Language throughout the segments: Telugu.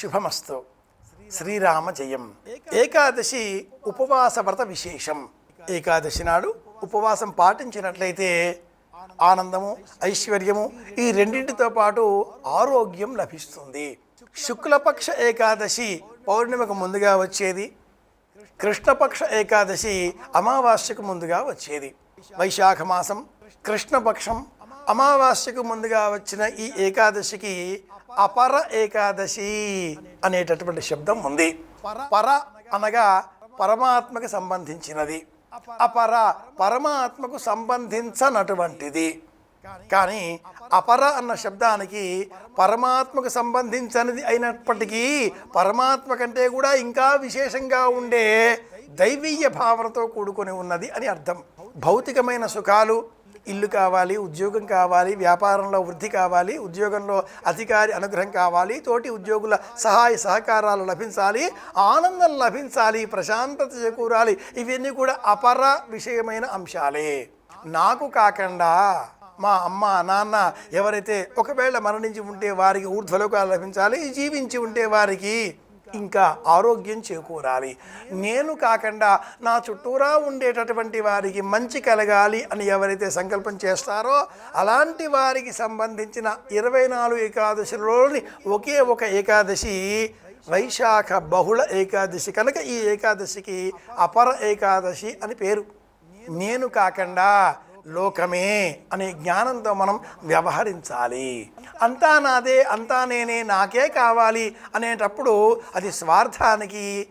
శుభమస్తు శ్రీరామ జయం ఏకాదశి ఉపవాస వ్రత విశేషం ఏకాదశి నాడు ఉపవాసం పాటించినట్లయితే ఆనందము ఐశ్వర్యము ఈ రెండింటితో పాటు ఆరోగ్యం లభిస్తుంది. శుక్లపక్ష ఏకాదశి పౌర్ణమికి ముందుగా వచ్చేది. కృష్ణపక్ష ఏకాదశి అమావాస్యకు ముందుగా వచ్చేది. వైశాఖ మాసం కృష్ణపక్షం అమావాస్యకు ముందుగా వచ్చిన ఈ ఏకాదశికి అపర ఏకాదశి అనేటటువంటి శబ్దం ఉంది. పర అనగా పరమాత్మకు సంబంధించినది. అపర పరమాత్మకు సంబంధించనటువంటిది. కానీ అపర అన్న శబ్దానికి పరమాత్మకు సంబంధించినది అయినప్పటికీ పరమాత్మ కంటే కూడా ఇంకా విశేషంగా ఉండే దైవీయ భావనతో కూడుకొని ఉన్నది అని అర్థం. భౌతికమైన సుఖాలు ఇల్లు కావాలి ఉద్యోగం కావాలి వ్యాపారంలో వృద్ధి కావాలి ఉద్యోగంలో అధికారి అనుగ్రహం కావాలి తోటి ఉద్యోగుల సహాయ సహకారాలు లభించాలి ఆనందం లభించాలి ప్రశాంతత చేకూరాలి. ఇవన్నీ కూడా అపర విషయమైన అంశాలే. నాకు కాకుండా మా అమ్మ నాన్న ఎవరైతే ఒకవేళ మరణించి ఉంటే వారికి ఊర్ధ్వలోకాలు లభించాలి జీవించి ఉంటే వారికి ఇంకా ఆరోగ్యం చేకూరాలి. నేను కాకుండా నా చుట్టూరా ఉండేటటువంటి వారికి మంచి కలగాలి అని ఎవరైతే సంకల్పం చేస్తారో అలాంటి వారికి సంబంధించిన ఇరవై నాలుగు ఏకాదశిలోని ఒకే ఒక ఏకాదశి వైశాఖ బహుళ ఏకాదశి కనుక ఈ ఏకాదశికి అపర ఏకాదశి అని పేరు. నేను కాకుండా లోకమే అనే జ్ఞానంతో మనం వ్యవహరించాలి. అంతా నాదే అంతా నేనే నాకే కావాలి అనేటప్పుడు అది స్వార్థానికి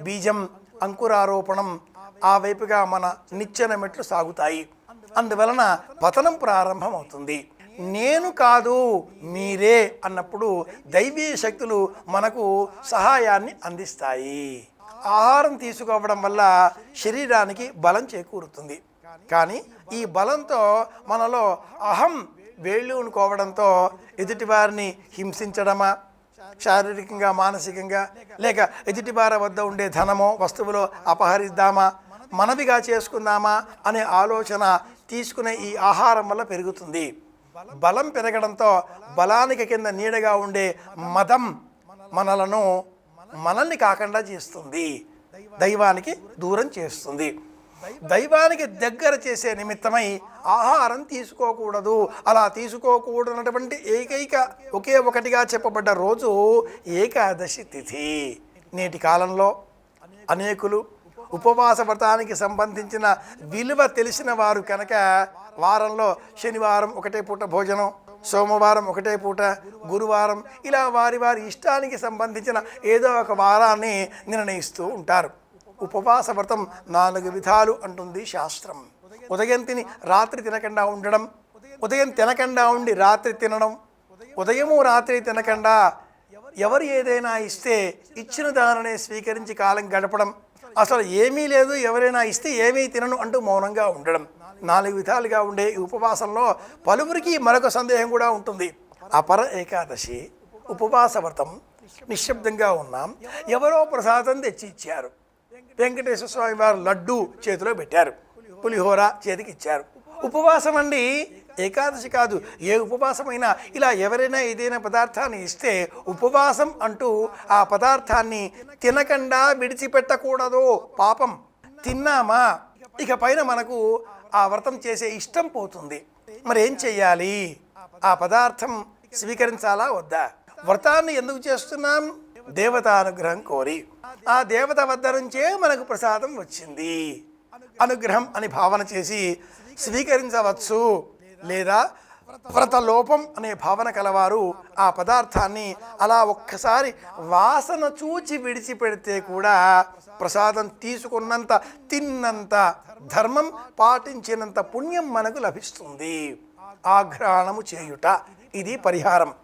బీజం అంకురారోపణం ఆ వైపుగా మన నిచ్చెన మెట్లు సాగుతాయి. అందువలన పతనం ప్రారంభమవుతుంది. నేను కాదు మీరే అన్నప్పుడు దైవీ శక్తులు మనకు సహాయాన్ని అందిస్తాయి. ఆహారం తీసుకోవడం వల్ల శరీరానికి బలం చేకూరుతుంది. కానీ ఈ బలంతో మనలో అహం వేళ్ళూనుకోవడంతో ఎదుటివారిని హింసించడమా? శారీరకంగా మానసికంగా లేక ఎదుటివారి వద్ద ఉండే ధనమో వస్తువులో అపహరిద్దామా? మనవిగా చేసుకుందామా? అనే ఆలోచన తీసుకునే ఈ ఆహారం వల్ల పెరుగుతుంది. బలం పెరగడంతో బలానికి కింద నీడగా ఉండే మదం మనలను మనల్ని కాకుండా చేస్తుంది. దైవానికి దూరం చేస్తుంది. దైవానికి దగ్గర చేసే నిమిత్తమై ఆహారం తీసుకోకూడదు. అలా తీసుకోకూడనటువంటి ఏకైక ఒకే ఒకటిగా చెప్పబడ్డ రోజు ఏకాదశి తిథి. నేటి కాలంలో అనేకులు ఉపవాస వ్రతానికి సంబంధించిన విలువ తెలిసిన వారు కనుక వారంలో శనివారం ఒకటే పూట భోజనం సోమవారం ఒకటే పూట గురువారం ఇలా వారి వారి ఇష్టానికి సంబంధించిన ఏదో ఒక వారాన్ని నిర్ణయిస్తూ ఉంటారు. ఉపవాస వ్రతం నాలుగు విధాలు అంటుంది శాస్త్రం. ఉదయం తిని రాత్రి తినకుండా ఉండడం ఉదయం తినకుండా ఉండి రాత్రి తినడం ఉదయము రాత్రి తినకుండా ఎవరు ఏదైనా ఇస్తే ఇచ్చిన దానినే స్వీకరించి కాలం గడపడం. అసలు ఏమీ లేదు ఎవరైనా ఇస్తే ఏమీ తినను అంటూ మౌనంగా ఉండడం. నాలుగు విధాలుగా ఉండే ఈ ఉపవాసంలో పలువురికి మరొక సందేహం కూడా ఉంటుంది. అపర ఏకాదశి ఉపవాస వ్రతం నిశ్శబ్దంగా ఉన్నాం ఎవరో ప్రసాదం తెచ్చి ఇచ్చారు వెంకటేశ్వర స్వామి వారు లడ్డు చేతిలో పెట్టారు. పులిహోర చేతికి ఇచ్చారు. ఉపవాసం అండి. ఏకాదశి కాదు. ఏ ఉపవాసమైనా ఇలా ఎవరైనా ఏదైనా పదార్థాన్ని ఇస్తే ఉపవాసం అంటూ ఆ పదార్థాన్ని తినకుండా విడిచిపెట్టకూడదు. పాపం. తిన్నామా? ఇక పైన మనకు ఆ వ్రతం చేసే ఇష్టం పోతుంది. మరి ఏం చెయ్యాలి ఆ పదార్థం స్వీకరించాలా? వద్దా? వ్రతాన్ని ఎందుకు చేస్తున్నాం? దేవతానుగ్రహం కోరి ఆ దేవత వద్ద నుంచే మనకు ప్రసాదం వచ్చింది. అనుగ్రహం అని భావన చేసి స్వీకరించవచ్చు లేదా వ్రత లోపం అనే భావన కలవారు ఆ పదార్థాన్ని అలా ఒక్కసారి వాసన చూచి విడిచిపెడితే కూడా ప్రసాదం తీసుకున్నంత తిన్నంత ధర్మం పాటించినంత పుణ్యం మనకు లభిస్తుంది. ఆఘ్రాణము చేయుట ఇది పరిహారం.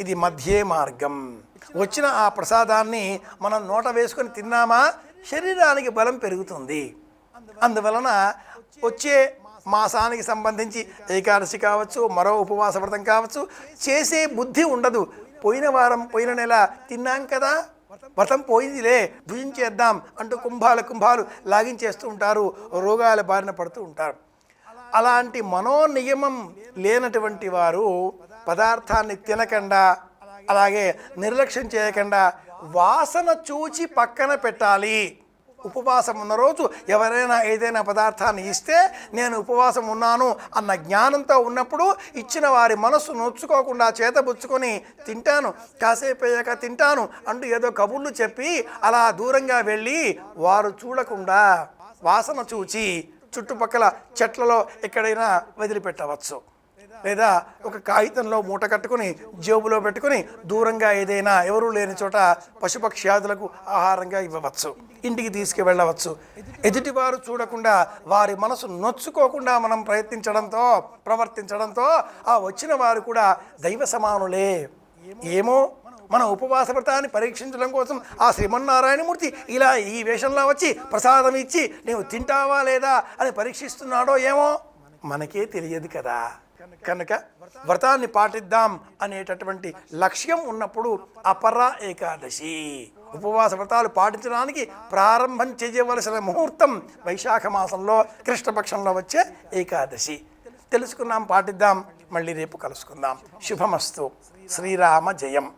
ఇది మధ్యే మార్గం. వచ్చిన ఆ ప్రసాదాన్ని మనం నోట వేసుకొని తిన్నామా? శరీరానికి బలం పెరుగుతుంది. అందువలన వచ్చే మాసానికి సంబంధించి ఏకాదశి కావచ్చు మరో ఉపవాస వ్రతం కావచ్చు చేసే బుద్ధి ఉండదు. పోయిన వారం పోయిన నెల తిన్నాం కదా? వ్రతం పోయిందిలే భుజించేద్దాం అంటూ కుంభాలు కుంభాలు లాగించేస్తూ ఉంటారు రోగాల బారిన పడుతూ ఉంటారు. అలాంటి మనోనియమం లేనటువంటి వారు పదార్థాన్ని తినకుండా అలాగే నిర్లక్ష్యం చేయకుండా వాసన చూచి పక్కన పెట్టాలి. ఉపవాసం ఉన్న రోజు ఎవరైనా ఏదైనా పదార్థాన్ని ఇస్తే నేను ఉపవాసం ఉన్నాను అన్న జ్ఞానంతో ఉన్నప్పుడు ఇచ్చిన వారి మనస్సు నొచ్చుకోకుండా చేతబుచ్చుకొని తింటాను. కాసేపు అయ్యాక తింటాను అంటూ ఏదో కబుర్లు చెప్పి అలా దూరంగా వెళ్ళి వారు చూడకుండా వాసన చూచి చుట్టుపక్కల చెట్లలో ఎక్కడైనా వదిలిపెట్టవచ్చు. లేదా ఒక కాగితంలో మూట కట్టుకుని జేబులో పెట్టుకుని దూరంగా ఏదైనా ఎవరూ లేని చోట పశుపక్ష్యాదులకు ఆహారంగా ఇవ్వవచ్చు ఇంటికి తీసుకువెళ్ళవచ్చు. ఎదుటివారు చూడకుండా వారి మనసు నొచ్చుకోకుండా మనం ప్రయత్నించడంతో ప్రవర్తించడంతో ఆ వచ్చిన వారు కూడా దైవ సమానులే. ఏమో మన ఉపవాస వ్రతాన్ని పరీక్షించడం కోసం ఆ శ్రీమన్నారాయణమూర్తి ఇలా ఈ వేషంలో వచ్చి ప్రసాదం ఇచ్చి నీవు తింటావా లేదా? అని పరీక్షిస్తున్నాడో ఏమో మనకే తెలియదు కదా. కనుక వ్రతాన్ని పాటిద్దాం అనేటటువంటి లక్ష్యం ఉన్నప్పుడు అపర ఏకాదశి. ఉపవాస వ్రతాలు పాటించడానికి ప్రారంభం చేయవలసిన ముహూర్తం వైశాఖ మాసంలో కృష్ణపక్షంలో వచ్చే ఏకాదశి. తెలుసుకున్నాం పాటిద్దాం మళ్ళీ రేపు కలుసుకుందాం. శుభమస్తు. శ్రీరామ జయం.